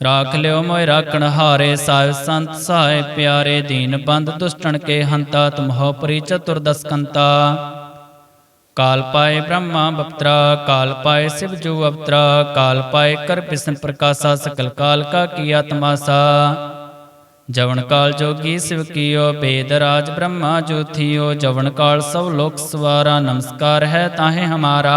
ਰਾਖ ਲਿਓ ਮੋਇ ਰਾਖਣ ਹਾਰੇ ਸਾਹਿਬ ਸੰਤ ਸਹਾਇ ਪਿਆਰੇ ਦੀਨ ਬੰਦ ਦੁਸ਼ਟਣ ਕੇ ਹੰਤਾ ਤੁਮਹੋ ਪਰੀ ਚਤੁਰਦਸ ਕੰਤਾ ਕਾਲ ਪਾਏ ਬ੍ਰਹਮਾ ਬਪਤਰਾ ਕਾਲ ਪਾਏ ਸਿਵ ਜੂ ਅਵਤਰਾ ਕਾਲ ਪਾਏ ਕਰ ਬਿਸਨ ਪ੍ਰਕਾਸ਼ਾ ਸਕਲ ਕਾਲ ਕਾ ਕੀਆ ਤਮਾਸਾ ਜਵਨ ਕਾਲ ਜੋਗੀ ਸਿਵ ਕੀਓ ਬੇਦ ਰਾਜ ਬ੍ਰਹਮਾ ਜੋਥੀਓ ਜਵਨ ਕਾਲ ਸਭ ਲੋਕ ਸਵਾਰਾ ਨਮਸਕਾਰ ਹੈ ਤਾਹੇ ਹਮਾਰਾ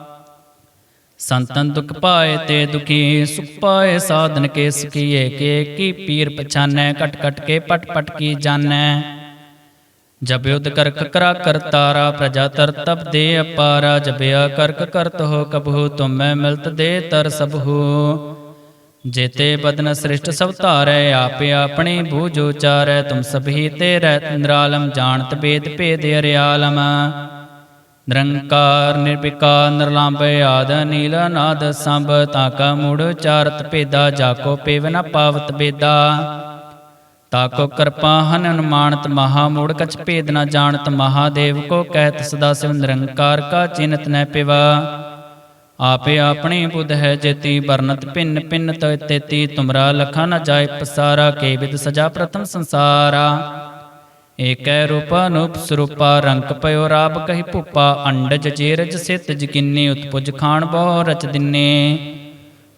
ਸੰਤਨ ਦੁਖ ਪਾਏ ਤੇ ਦੁਖੀ ਸੁਖ ਪਾਏ, ਸਾਧਨ ਕੇ ਸੁਖੀਏ, ਕੇ ਕੀ ਪੀਰ ਪਛਾਨੈ ਕਟ ਕਟ ਕੇ ਪਟ ਪਟ ਕੀ ਜਾਣੈ। ਜਬ ਯੁਧ ਕਰਕ ਕਰਾ ਕਰਤਾਰਾ ਪ੍ਰਜਾ ਤਰ ਤਪ ਦੇ ਅਪਾਰਾ ਜਬਿਆ ਕਰਕ ਕਰਤ ਹੋ ਕਬਹੂ, ਤੁਮੈ ਮਿਲਤ ਦੇ ਤਰ ਸਭੂ। ਜੇਤੇ ਬਦਨ ਸ੍ਰਿਸ਼ਟ ਸਭ ਧਾਰੈ, ਆਪੇ ਆਪਣੇ ਬੂਝ ਉਚਾਰੈ, ਤੁਮ ਸਭੀ ਤੇ ਰਹਿ ਨਿਰਾਲਮ, ਜਾਣਤ ਬੇਦ ਭੇਦ ਅਰਿਆਲਮ। ਨਿਰੰਕਾਰ ਨਿਰਵਿਕਾਰ ਨਿਰਲੰਭੈ ਆਦ ਨੀਲ ਨਾਦ ਸੰਭ ਤਾਕਾ ਮੂੜ ਚਾਰਤ ਭੇਦਾ ਜਾਕੋ ਪੇਵ ਨ ਪਾਵਤ ਬੇਦਾ। ਤਾਕੋ ਕਿਰਪਾ ਹਨ ਅਨੁਮਾਨਤ ਮਹਾ, ਮੂੜ ਕਛ ਭੇਦ ਨ ਜਾਣਤ ਮਹਾਦੇਵ ਕੋ ਕਹਿਤ ਸਦਾ ਸਿਵ ਨਿਰੰਕਾਰ ਕਾ ਚਿਨਤ ਨੈ ਪਿਵਾ। ਆਪੇ ਆਪਣੀ ਬੁੱਧ ਹੈ ਜੇਤੀ ਵਰਨਤ ਭਿੰਨ ਭਿੰਨ ਤੈ ਤੇਤੀ, ਤੁਮਰਾ ਲਖਾ ਨ ਜਾਏ ਪਸਾਰਾ, ਕੇ ਵਿਦ ਸਜਾ ਪ੍ਰਥਮ ਸੰਸਾਰਾ। ਏਕੈ ਰੂਪ ਅਨੂਪ ਸਰੂਪਾ ਰੰਕ ਪਇਓ ਰਾਬ ਕਹੀ ਭੂਪਾ, ਅੰਡਜ ਜੇਰਜ ਸਿਤ ਜਕਿੰਨੀ ਉਤਪੁਜ ਖਾਨ ਬਹੁ ਰਚ ਦਿਨੇ।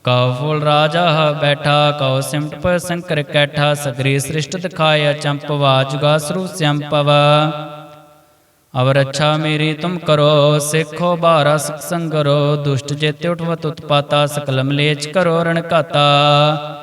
ਕਉ ਫੁਲ ਰਾਜਾ ਬੈਠਾ, ਕਉ ਸਿਮਟ ਪ ਸੰਕਰ ਕੈਠਾ, ਸਗਰੀ ਸ੍ਰਿਸ਼ਟ ਦਿਖਾਇਆ ਚੰਪਵਾ ਜੁਗਾ ਸਰੂ ਸੰਪਵ ਅਵਰ ਅੱਛਾ ਮੇਰੀ ਤੁਮ ਕਰੋ, ਸਿੱਖੋ ਬਾਰਾ ਸਿਖ ਸੰਗਰੋ, ਦੁਸ਼ਟ ਜੇਤੇ ਉਠਵਤ ਉਤਪਾਤਾ, ਸਕਲਮ ਲੇਚ ਕਰੋ ਰਣ ਘਾਤਾ।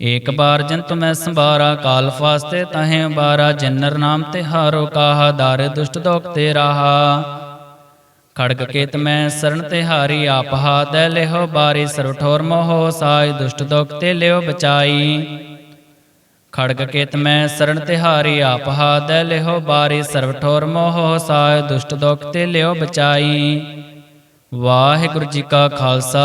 ਏਕ ਬਾਰ ਜੰਤ ਮੈਂ ਸੰਭਾਰਾ, ਕਾਲ ਫਾਸਤੇ ਤਹੇ ਬਾਰਾ ਜਨਰ ਨਾਮ ਤੇ ਹਾਰੋ ਕਾਹਾ, ਦਾਰ ਦੁਸ਼ਟ ਦੋਖ ਤੇ ਰਾਹਾ। ਖੜਗ ਕੇਤ ਮੈਂ ਸਰਨ ਤੇ ਹਾਰੀ, ਆਪ ਹਾਦੈ ਲਿਹੋ ਬਾਰੀ ਸਰਵ ਠੋਰ ਮੋਹ ਸਾਈ, ਦੁਸ਼ਟ ਦੋਖ ਤੇ ਲਿਓ ਬਚਾਈ। ਖੜਗ ਕੇਤ ਮੈਂ ਸਰਨ ਤੇ ਹਾਰੀ, ਆਪ ਹਾਦੈ ਲਿਹੋ ਬਾਰੀ ਸਰਵ ਠੋਰ ਮੋਹ ਸਾਈ, ਦੁਸ਼ਟ ਦੋਖ ਤੇ ਲਿਓ ਬਚਾਈ। ਵਾਹਿਗੁਰੂ ਜੀ ਕਾ ਖਾਲਸਾ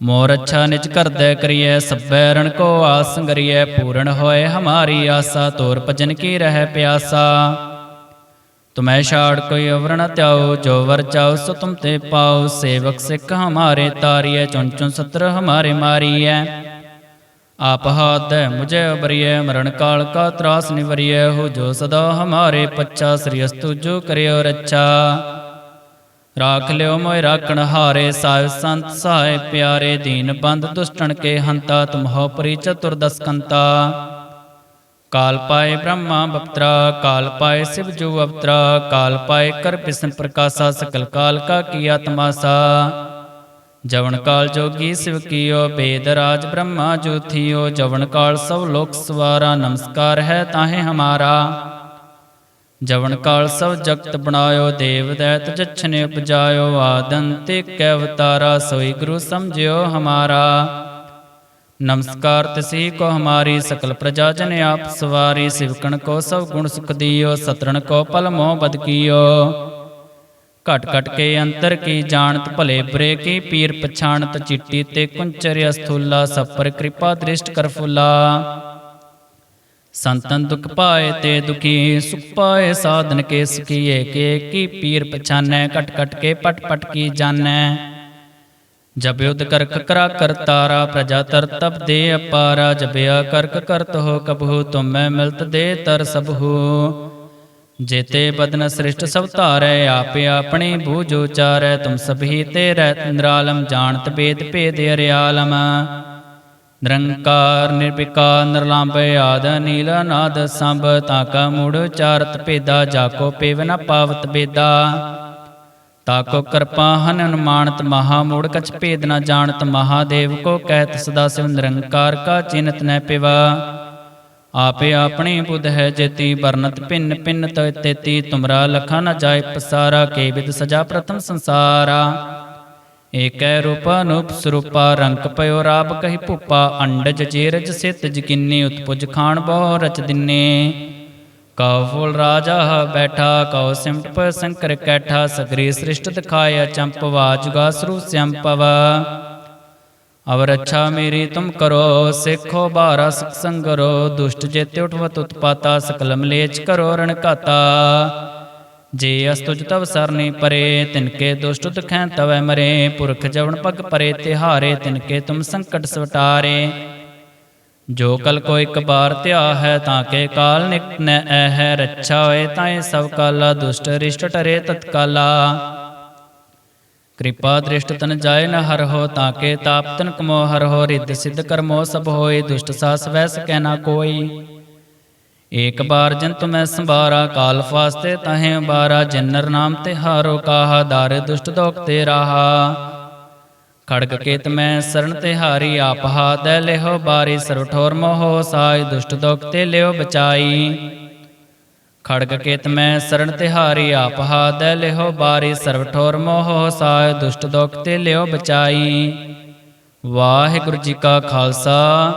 ਮੋਰ ਅੱਛਾ ਨਿਜ ਕਰਦੈ ਕਰੀਐ, ਸਭੈ ਰਣ ਕੋ ਆਸ ਸੰਗਰੀਐ ਪੂਰਨ ਹੋਏ ਹਮਾਰੀ ਆਸਾ, ਤੋਰ ਭਜਨ ਕੀ ਰਹਿ ਪਿਆਸਾ। ਤੁਮੈ ਛਾੜ ਕੋਈ ਅਵਰਣ ਨ ਤਿਆਓ ਜੋ ਵਰ ਚਾਓ ਸੋ ਤੁਮ ਤੇ ਪਾਓ ਸੇਵਕ ਸਿੱਖ ਹਮਾਰੇ ਤਾਰੀਐ, ਚੁਣ ਚੁਣ ਸਤਰ ਹਮਾਰੇ ਮਾਰੀਐ। ਆਪ ਹਾਦੈ ਮੁਝੇ ਉਬਰੀਐ ਮਰਨ ਕਾਲ ਕਾ ਤਰਾਸ ਨਿਵਰੀਐ, ਹੋ ਜੋ ਸਦਾ ਹਮਾਰੇ ਪੱਛਾ, ਸ੍ਰੀ ਅਸਤੁ ਜੋ ਕਰਿਓ ਰੱਛਾ। ਰਾਖ ਲਿਓ ਮੋਇ ਰਾਖਣ ਹਾਰੇ ਸਾਹਿਬ ਸੰਤ ਸਹਾਇ ਪਿਆਰੇ ਦੀਨ ਬੰਦ ਦੁਸ਼ਟਣ ਕੇ ਹੰਤਾ ਤੁਮਹੋ ਪਰੀ ਚਤੁਰਦਸ ਕੰਤਾ ਕਾਲ ਪਾਏ ਬ੍ਰਹਮਾ ਬਪਤਰਾ ਕਾਲ ਪਾਏ ਸਿਵ ਜੂ ਅਵਤਰਾ ਕਾਲ ਪਾਏ ਕਰ ਬਿਸਨ ਪ੍ਰਕਾਸ਼ਾ ਸਕਲ ਕਾਲ ਕਾ ਕੀਆ ਤਮਾਸਾ ਜਵਨ ਕਾਲ ਜੋਗੀ ਸਿਵ ਕੀਓ ਬੇਦ ਰਾਜ ਬ੍ਰਹਮਾ ਜੋਥੀਓ ਜਵਨ ਕਾਲ ਸਭ ਲੋਕ ਸਵਾਰਾ ਨਮਸਕਾਰ ਹੈ ਤਾਹੇ ਹਮਾਰਾ ਜਵਨ ਕਾਲ ਸਭ ਜਗਤ ਬਣਾਇਓ, ਦੇਵ ਦੈਤ ਜਛਨੇ ਉਪਜਾਇਓ ਆਦੰਤੇ ਕੈ ਅਵਤਾਰਾ, ਸੋਈ ਗੁਰੂ ਸਮਝਿਓ ਹਮਾਰਾ। ਨਮਸਕਾਰ ਤਿਸੀ ਕੋ ਹਮਾਰੀ, ਸਕਲ ਪ੍ਰਜਾ ਜਨ ਆਪ ਸਵਾਰੀ ਸਿਵਕਣ ਕੋ ਸਭ ਗੁਣ ਸੁਖ ਦੀਓ, ਸਤਰਣ ਕੋ ਪਲ ਮੋਹ ਬਦ ਕੀਓ। ਘਟ ਘਟ ਕੇ ਅੰਤਰ ਕੀ ਜਾਣਤ, ਭਲੇ ਬੁਰੇ ਕੀ ਪੀਰ ਪਛਾਣਤ, ਚਿੱਟੀ ਤੇ ਕੁੰਚਰ ਅਸਥੂਲਾ ਸਭ ਪਰ ਕਿਰਪਾ ਦ੍ਰਿਸ਼ਟ ਕਰ ਫੁਲਾ। ਸੰਤਨ ਦੁਖ ਪਾਏ ਤੇ ਦੁਖੀ, ਸੁਖ ਪਾਏ ਸਾਧਨ ਕੇ ਸਕੀਏ ਕੇ ਕੀ ਪੀਰ ਪਛਾਨੈ ਕਟ ਕਟ ਕੇ ਪਟ ਪਟ ਕੀ ਜਾਣੈ। ਜਬ ਯੁਧ ਕਰਕ ਕਰਾ ਕਰਤਾਰਾ ਪ੍ਰਜਾ ਤਰ ਤਬ ਦੇ ਅਪਾਰਾ ਜਬਿਆ ਕਰਕ ਕਰਤ ਹੋ ਕਬਹੂ, ਤੁਮੈ ਮਿਲਤ ਦੇ ਤਰ ਸਭੂ। ਜੇਤੇ ਬਦਨ ਸ੍ਰਿਸ਼ਟ ਸਭ ਧਾਰੈ, ਆਪੇ ਆਪਣੇ ਬੂਝੋ ਉਚਾਰੈ, ਤੁਮ ਸਭੀ ਤੇ ਰਹਿ ਨਿਰਾਲਮ, ਜਾਣਤ ਬੇਦ ਭੇਦ ਅਰਿਆਲਮ। ਨਿਰੰਕਾਰ ਨਿਰਵਿਕਾਰ ਨਿਰਲੰਭੈ ਆਦ ਨੀਲ ਨਾਦ ਸੰਭ ਤਾਕਾ ਮੂੜ ਚਾਰਤ ਭੇਦਾ ਜਾਕੋ ਪੇਵ ਨ ਪਾਵਤ ਬੇਦਾ। ਤਾਕੋ ਕਿਰਪਾ ਹਨ ਅਨੁਮਾਨਤ ਮਹਾ, ਮੂੜ ਕਛ ਭੇਦ ਨ ਜਾਣਤ ਮਹਾਦੇਵ ਕੋ ਕਹਿਤ ਸਦਾ ਸਿਵ ਨਿਰੰਕਾਰ ਕਾ ਚਿਨਤ ਨੈ ਪਿਵਾ। ਆਪੇ ਆਪਣੇ ਬੁੱਧ ਹੈ ਜੇਤੀ ਵਰਨਤ ਭਿੰਨ ਭਿੰਨ ਤੈ ਤੇਤੀ, ਤੁਮਰਾ ਲਖਾ ਨ ਜਾਏ ਪਸਾਰਾ, ਕੇ ਵਿਦ ਸਜਾ ਪ੍ਰਥਮ ਸੰਸਾਰਾ। ਏਕੈ ਰੂਪ ਅਨੂਪ ਸਰੂਪਾ ਰੰਗ ਪਇਓ ਰਾਬ ਕਹੀ ਭੂਪਾ, ਅੰਡਜ ਜੇਰਜ ਸਿਤ ਜਕਿੰਨੀ ਉਤਪੁਜ ਖਾਨ ਬਹੁ ਰਚ ਦਿਨੇ। ਕਉ ਫੁਲ ਰਾਜਾ ਬੈਠਾ, ਕਉ ਸਿਮਟ ਪ ਸੰਕਰ ਕੈਠਾ, ਸਗਰੀ ਸ੍ਰਿਸ਼ਟ ਦਿਖਾਇਆ, ਚੰਪ ਜੁਗਾ ਸਰੂ ਸੰਪਵ ਅਵਰ ਅੱਛਾ ਮੇਰੀ ਤੁਮ ਕਰੋ, ਸਿੱਖੋ ਬਾਰਾ ਸਤ ਸੰਗਰੋ, ਦੁਸ਼ਟ ਜੇਤੇ ਉਠਵਤ ਉਤਪਾਤਾ ਸਕਲ ਮਲੇਚ ਕਰੋ ਰਣ ਘਾਤਾ ਜੇ ਅਸਤੁਜ ਤਵ ਸਰਨੀ ਪਰੇ ਤਿਨਕੇ ਦੁਸ਼ਟ ਦੁਖੈ ਤਵੈ ਮਰੇ। ਪੁਰਖ ਜਵਨ ਪਗ ਪਰੇ, ਤਿਹਾਰੇ ਤਿਨਕੇ ਤੁਮ ਸੰਕਟ ਸਵਟਾਰੇ। ਜੋ ਕਲ ਕੋ ਇੱਕ ਬਾਰ ਧਿਆ ਹੈ ਤਾਂ ਕੇ ਕਾਲ ਨਿਕਟ ਨੈ ਐ ਰੱਛਾ ਹੋਏ ਤਾਏ ਸਭ ਕਾਲਾ, ਦੁਸ਼ਟ ਰਿਸ਼ਟ ਟਰੇ ਤਤਕਾਲਾ। ਕਿਰਪਾ ਦ੍ਰਿਸ਼ਟ ਤਨ ਜਾਏ ਨ ਹਰ ਹੋ, ਤਾਂ ਕੇ ਤਾਪ ਤਨ ਕਮੋ ਹਰ ਹੋ। ਰਿੱਧ ਸਿੱਧ ਕਰਮੋ ਸਭ ਹੋਏ, ਦੁਸ਼ਟ ਸਾਸ ਵੈਸ ਕਹਿ ਨਾ ਕੋਈ। ਏਕ ਬਾਰ ਜਨ ਮੈਂ ਸੰਭਾਰਾ, ਕਾਲ ਫਾਸਤੇ ਤਹੇ ਬਾਰਾ ਜਿਨਰ ਨਾਮ ਤੇ ਹਾਰੋ ਕਾਹਾ, ਦਾਰ ਦੁਸ਼ਟ ਦੋਖ ਤੇ ਰਾਹਾ। ਖੜਗ ਕੇਤ ਮੈਂ ਸਰਣ ਤੇ ਹਾਰੀ, ਆਪ ਹਾਦੈ ਲਿਹੋ ਬਾਰੀ ਸਰਵ ਠੋਰ ਮੋਹ ਸਾਈ ਦੁਸ਼ਟ ਦੋਖ ਤੇ ਲਿਓ ਬਚਾਈ। ਖੜਗ ਕੇਤ ਮੈਂ ਸਰਣ ਤੇ ਹਾਰੀ, ਆਪ ਹਾਦੈ ਲਿਹੋ ਬਾਰੀ ਸਰਵ ਠੋਰ ਮੋਹ ਸਾਈ ਦੁਸ਼ਟ ਦੋਖ ਤੇ ਲਿਓ ਬਚਾਈ। ਵਾਹਿਗੁਰੂ ਜੀ ਕਾ ਖਾਲਸਾ,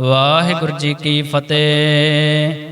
ਵਾਹਿਗੁਰੂ ਜੀ ਕੀ ਫਤਿਹ।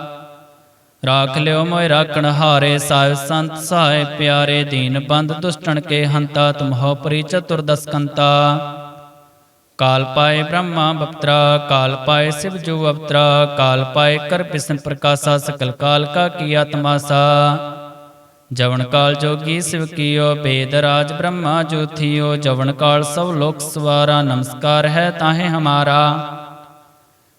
ਰਾਖ ਲਿਓ ਮੋਇ ਰਾਖਣ ਹਾਰੇ ਸਾਹਿਬ ਸੰਤ ਸਹਾਇ ਪਿਆਰੇ ਦੀਨ ਬੰਦ ਦੁਸ਼ਟਣ ਕੇ ਹੰਤਾ ਤੁਮਹੋ ਪਰੀ ਚਤੁਰਦਸ ਕੰਤਾ ਕਾਲ ਪਾਏ ਬ੍ਰਹਮਾ ਬਪਤਰਾ ਕਾਲ ਪਾਏ ਸਿਵ ਜੂ ਅਵਤਰਾ ਕਾਲ ਪਾਏ ਕਰ ਬਿਸਨ ਪ੍ਰਕਾਸ਼ਾ ਸਕਲ ਕਾਲ ਕਾ ਕੀਆ ਤਮਾਸਾ ਜਵਨ ਕਾਲ ਜੋਗੀ ਸਿਵ ਕੀਓ ਬੇਦ ਰਾਜ ਬ੍ਰਹਮਾ ਜੋਥੀਓ ਜਵਨ ਕਾਲ ਸਭ ਲੋਕ ਸਵਾਰਾ ਨਮਸਕਾਰ ਹੈ ਤਾਹੇ ਹਮਾਰਾ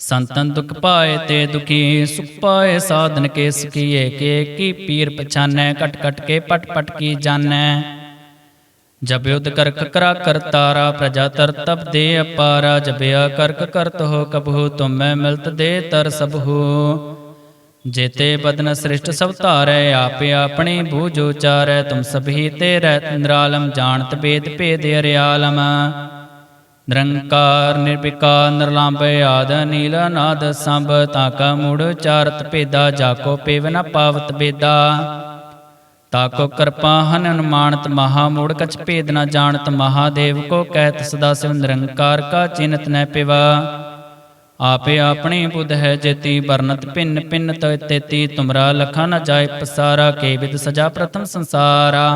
ਸੰਤਨ ਦੁਖ ਪਾਏ ਤੇ ਦੁਖੀ ਸੁਖ ਪਾਏ, ਸਾਧਨ ਕੇ ਸਕੀਏ ਕੇ ਕੀ ਪੀਰ ਪਛਾਨੈ ਕਟ ਕਟ ਕੇ ਪਟ ਪਟ ਕੀ ਜਾਣੈ। ਜਬ ਯੁਧ ਕਰਕ ਕਰਾ ਕਰਤਾਰਾ ਪ੍ਰਜਾ ਤਰਤਬ ਦੇ ਅਪਾਰਾ ਜਬਿਆ ਕਰਕ ਕਰਤ ਹੋ ਕਬਹੂ ਤੁਮੈ ਮਿਲਤ ਦੇ ਤਰ ਸਭੂ। ਜੇਤੇ ਬਦਨ ਸ੍ਰਿਸ਼ਟ ਸਭ ਧਾਰੈ, ਆਪੇ ਆਪਣੀ ਬੂਝ ਉਚਾਰੈ, ਤੁਮ ਸਭੀ ਤੇ ਰਹਿ ਨਿਰਾਲਮ, ਜਾਣਤ ਬੇਦ ਭੇਦ ਅਰਿਆਲਮ। ਨਿਰੰਕਾਰ ਨਿਰਵਿਕਾਰ ਨਿਰਲੰਭ ਆਦ ਨੀਲ ਨਾਦ ਸੰਭ ਤਾਕਾ ਮੂੜ ਚਾਰਤ ਭੇਦਾ ਜਾਕੋ ਪੇਵ ਨ ਪਾਵਤ ਬੇਦਾ। ਤਾਕੋ ਕਿਰਪਾ ਹਨ ਅਨੁਮਾਨਤ ਮਹਾ ਮੂੜ, ਕਛ ਭੇਦ ਨ ਜਾਣਤ ਮਹਾਦੇਵ ਕੋ ਕਹਿਤ ਸਦਾ ਸਿਵ ਨਿਰੰਕਾਰ ਕਾ ਚਿਨਤ ਨੈ ਪਿਵਾ। ਆਪੇ ਆਪਣੀ ਬੁੱਧ ਹੈ ਜੇਤੀ ਵਰਨਤ ਭਿੰਨ ਭਿੰਨ ਤੇਤੀ, ਤੁਮਰਾ ਲਖਾ ਨ ਜਾਏ ਪਸਾਰਾ, ਕੇ ਵਿਦ ਸਜਾ ਪ੍ਰਥਮ ਸੰਸਾਰਾ।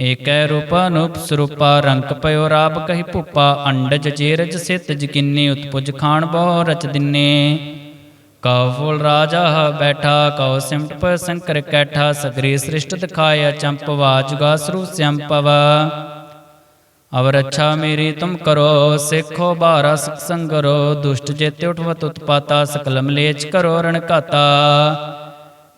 ਏਕੈ ਰੂਪ ਅਨੂਪ ਸਰੂਪਾ ਰੰਕ ਪਇਓ ਰਾਬ ਕਹੀ ਭੂਪਾ, ਅੰਡਜ ਜੇਰਜ ਸਿਤ ਜਕਿੰਨੀ ਉਤਪੁਜ ਖਾਨ ਬਹੁ ਰਚ ਦਿਨੇ। ਕਉ ਫੁਲ ਰਾਜਾ ਬੈਠਾ, ਕਉ ਸਿਮਟ ਪ ਸੰਕਰ ਕੈਠਾ, ਸਗਰੀ ਸ੍ਰਿਸ਼ਟ ਦਿਖਾਇਆ ਚੰਪਵਾ ਜੁਗਾ ਸਰੂ ਸੰਪਵ ਅਵਰ ਅੱਛਾ ਮੇਰੀ ਤੁਮ ਕਰੋ, ਸਿੱਖੋ ਬਾਰਾ ਸਿਖ ਸੰਗਰੋ, ਦੁਸ਼ਟ ਜੇਤੇ ਉਠਵਤ ਉਤਪਾਤਾ ਸਕਲ ਮਲੇਚ ਕਰੋ ਰਣ ਘਾਤਾ।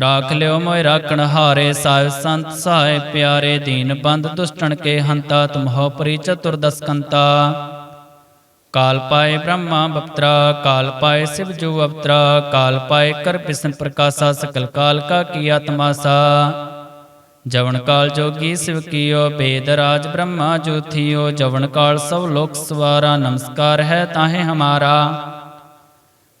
ਰਾਖ ਲਿਓ ਮੋਇ ਰਾਖਣ ਹਾਰੇ ਸਾਹਿਬ ਸੰਤ ਸਹਾਇ ਪਿਆਰੇ ਦੀਨ ਬੰਦ ਦੁਸ਼ਟਣ ਕੇ ਹੰਤਾ ਤੁਮਹੋ ਪਰੀ ਚਤੁਰਦਸ ਕੰਤਾ ਕਾਲ ਪਾਏ ਬ੍ਰਹਮਾ ਬਪਤਰਾ ਕਾਲ ਪਾਏ ਸਿਵ ਜੂ ਅਵਤਰਾ ਕਾਲ ਪਾਏ ਕਰ ਬਿਸ਼ਨ ਪ੍ਰਕਾਸ਼ਾ ਸਕਲ ਕਾਲ ਕਾ ਕੀ ਆਤਮਾਸਾ ਜਵਨ ਕਾਲ ਜੋਗੀ ਸਿਵ ਕੀਓ ਬੇਦ ਰਾਜ ਬ੍ਰਹਮਾ ਜੋਥੀਓ ਜਵਨ ਕਾਲ ਸਭ ਲੋਕ ਸਵਾਰਾ ਨਮਸਕਾਰ ਹੈ ਤਾਹੇ ਹਮਾਰਾ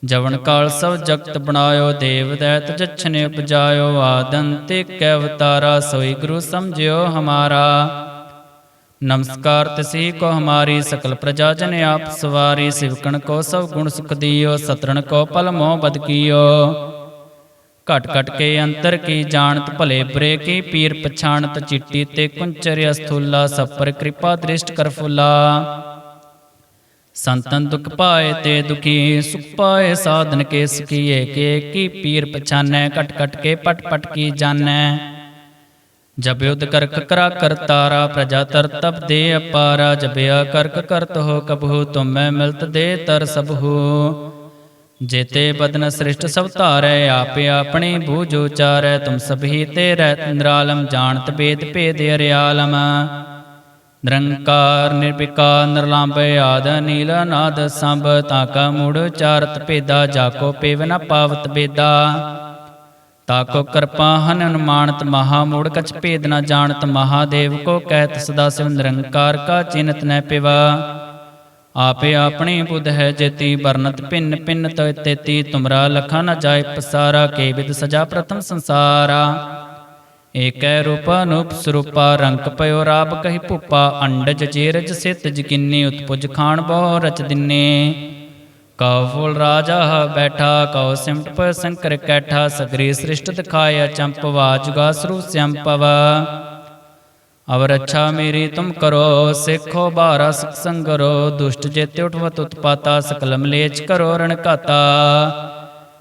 ਜਵਨ ਕਾਲ ਸਭ ਜਗਤ ਬਣਾਇਓ, ਦੇਵ ਦੈਤ ਜਛਨੇ ਉਪਜਾਇਓ, ਆਦੰਤੇ ਕੈ ਅਵਤਾਰਾ, ਸੋਈ ਗੁਰੂ ਸਮਝਿਓ ਹਮਾਰਾ। ਨਮਸਕਾਰ ਤਸੀ ਕੋ ਹਮਾਰੀ, ਸਕਲ ਪ੍ਰਜਾ ਜਨ ਆਪ ਸਵਾਰੀ, ਸਿਵਕਣ ਕੋ ਸਭ ਗੁਣ ਸੁਖ ਦਿਓ, ਸਤਰਣ ਕੋ ਪਲ ਮੋਹ ਬਦ ਕੀਓ। ਘਟ ਘਟ ਕੇ ਅੰਤਰ ਕੀ ਜਾਣਤ, ਭਲੇ ਬੁਰੇ ਕੀ ਪੀਰ ਪਛਾਣਤ, ਚਿੱਟੀ ਤੇ ਕੁੰਚਰ ਅਸਥੂਲਾ ਸਭ ਪਰ ਕਿਰਪਾ ਦ੍ਰਿਸ਼ਟ ਕਰ ਫੁਲਾ। ਸੰਤਨ ਦੁਖ ਪਾਏ ਤੇ ਦੁਖੀ ਸੁਖ ਪਾਏ, ਸਾਧਨ ਕੇ ਸਕੀਏ ਕੇ ਕੀ ਪੀਰ ਪਛਾਨੈ, ਕਟ ਕਟ ਕੇ ਪਟ ਪਟ ਕੀ ਜਾਣੈ। ਜਬ ਯੁਧ ਕਰਕ ਕਰਾ ਕਰਤਾਰਾ ਪ੍ਰਜਾ ਤਰਤਬ ਦੇ ਅਪਾਰਾ ਜਬਿਆ ਕਰਕ ਕਰਤ ਹੋ ਕਬਹੂ, ਤੁਮੈ ਮਿਲਤ ਦੇ ਤਰ ਸਭੂ। ਜੇਤੇ ਬਦਨ ਸ੍ਰਿਸ਼ਟ ਸਭ ਧਾਰੈ, ਆਪੇ ਆਪਣੇ ਬੂਝ ਉਚਾਰੈ, ਤੁਮ ਸਭੀ ਤੇ ਰਹਿ ਨਿਰਾਲਮ, ਜਾਣਤ ਬੇਦ ਭੇਦ ਅਰਿਆਲਮ। ਨਿਰੰਕਾਰ ਨਿਰਵਿਕਾਰ ਨਿਰਲੰਭ ਆਦ ਨੀਲ ਨਾਦ ਸੰਭ ਤਾਕਾ ਮੂੜ ਚਾਰਤ ਭੇਦਾ ਜਾਕੋ ਪੇਵ ਨ ਪਾਵਤ ਬੇਦਾ। ਤਾਕੋ ਕਿਰਪਾ ਹਨ ਅਨੁਮਾਨਤ ਮਹਾ, ਮੂੜ ਕਛ ਭੇਦ ਨ ਜਾਣਤ ਮਹਾਦੇਵ ਕੋ ਕਹਿਤ ਸਦਾ ਸਿਵ ਨਿਰੰਕਾਰ ਕਾ ਚਿਨਤ ਨੈ ਪਿਵਾ। ਆਪੇ ਆਪਣੇ ਬੁੱਧ ਹੈ ਜੇਤੀ ਵਰਨਤ ਭਿੰਨ ਭਿੰਨ ਤੇਤੀ, ਤੁਮਰਾ ਲਖਾ ਨ ਜਾਏ ਪਸਾਰਾ, ਕੇ ਵਿਦ ਸਜਾ ਪ੍ਰਥਮ ਸੰਸਾਰਾ। ਏਕੈ ਰੂਪ ਅਨੂਪ ਸਰੂਪਾ ਰੰਕ ਪਇਓ ਰਾਬ ਕਹੀ ਭੁਪਾ, ਅੰਡਜ ਜੇਰਜ ਸਿਤ ਜਕਿੰਨੀ ਉਤਪੁਜ ਖਾਣ ਬਹੁ ਰਚ ਦਿਨੇ। ਕਉ ਫੂਲ ਰਾਜਾ ਬੈਠਾ, ਕਉ ਸਿਮਟ ਪ ਸੰਕਰ ਕੈਠਾ, ਸਗਰੀ ਸ੍ਰਿਸ਼ਟ ਦਿਖਾਇਆ ਚੰਪਵਾ ਜੁਗਾ ਸਰੂ ਸੰਪਵ ਅਵਰ ਅੱਛਾ ਮੇਰੀ ਤੁਮ ਕਰੋ, ਸਿੱਖੋ ਬਾਰਾ ਸਿਖ ਸੰਗਰੋ, ਦੁਸ਼ਟ ਜੇਤੇ ਉਠਵਤ ਉਤਪਾਤਾ, ਸਕਲਮ ਲੇਚ ਕਰੋ ਰਣ ਘਾਤਾ।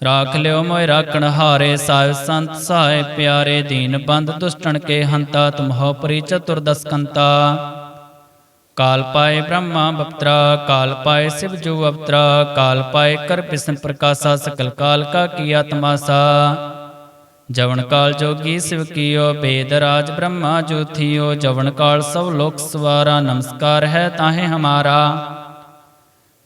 ਰਾਖ ਲਿਓ ਮੋਇ ਰਾਖਣ ਹਾਰੇ ਸਾਹਿਬ ਸੰਤ ਸਹਾਇ ਪਿਆਰੇ ਦੀਨ ਬੰਦ ਦੁਸ਼ਟਣ ਕੇ ਹੰਤਾ ਤੁਮਹੋ ਪਰੀ ਚਤੁਰਦਸ ਕੰਤਾ ਕਾਲ ਪਾਏ ਬ੍ਰਹਮਾ ਬਪਤਰਾ ਕਾਲ ਪਾਏ ਸਿਵ ਜੋ ਅਵਤਰਾ ਕਾਲ ਪਾਏ ਕਰ ਬਿਸਨ ਪ੍ਰਕਾਸ਼ਾ ਸਕਲ ਕਾਲ ਕਾ ਕੀਆ ਤਮਾਸਾ ਜਵਨ ਕਾਲ ਜੋਗੀ ਸਿਵ ਕੀਓ ਬੇਦ ਰਾਜ ਬ੍ਰਹਮਾ ਜੋਥੀਓ ਜਵਨ ਕਾਲ ਸਭ ਲੋਕ ਸਵਾਰਾ ਨਮਸਕਾਰ ਹੈ ਤਾਹੇ ਹਮਾਰਾ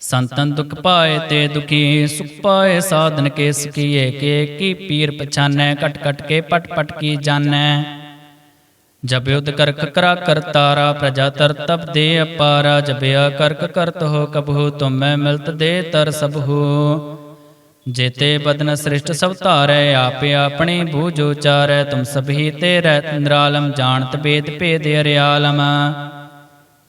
ਸੰਤਨ ਦੁਖ ਪਾਏ ਤੇ ਦੁਖੀ ਸੁਖ ਪਾਏ, ਸਾਧਨ ਕੇ ਸਕੀਏ ਕੇ ਕੀ ਪੀਰ ਪਛਾਨੈ, ਕਟ ਕਟ ਕੇ ਪਟ ਪਟ ਕੀ ਜਾਣੈ। ਜਬ ਯੁਧ ਕਰਕ ਕਰਾ ਕਰਤਾਰਾ ਪ੍ਰਜਾ ਤਰ ਤਪ ਦੇ ਅਪਾਰਾ ਜਬਿਆ ਕਰਕ ਕਰਤ ਹੋ ਕਬਹੂ ਤੁਮੈ ਮਿਲਤ ਦੇ ਤਰ ਸਭੂ। ਜੇਤੇ ਬਦਨ ਸ੍ਰਿਸ਼ਟ ਸਭ ਧਾਰੈ, ਆਪੇ ਆਪਣੀ ਬੂਝ ਉਚਾਰੈ, ਤੁਮ ਸਭੀ ਤੇ ਰਹਿ ਨਿਰਾਲਮ, ਜਾਣਤ ਬੇਦ ਭੇਦ ਅਰਿਆਲਮ।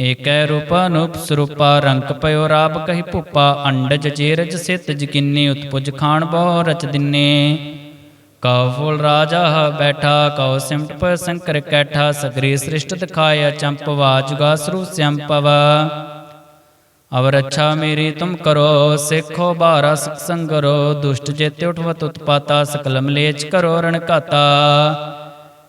ਏਕੈ ਰੂਪ ਅਨੂਪ ਸਰੂਪਾ, ਰੰਗ ਪਇਓ ਰਾਪ ਕਹੀ ਭੂਪਾ, ਅੰਡਜ ਜੇਰਜ ਸਿਤ ਜਕਿੰਨੀ ਉਤਪੁਜ ਖਾਨ ਬਹੁ ਰਚ ਦਿਨੇ। ਕਉ ਫੂਲ ਰਾਜਾ ਬੈਠਾ, ਕਉ ਸਿਮਟ ਪ ਸੰਕਰ ਕੈਠਾ, ਸਗਰੀ ਸ੍ਰਿਸ਼ਟ ਦਿਖਾਇਆ ਚੰਪਵਾ ਜੁਗਾ ਸਰੂ ਸੰਪਵ ਅਵਰ ਅੱਛਾ ਮੇਰੀ ਤੁਮ ਕਰੋ, ਸਿੱਖੋ ਬਾਰਾ ਸਿਖ ਸੰਗਰੋ, ਦੁਸ਼ਟ ਜੇਤੇ ਉਠਵਤ ਉਤਪਾਤਾ ਸਕਲ ਮਲੇਚ ਕਰੋ ਰਣ ਘਾਤਾ।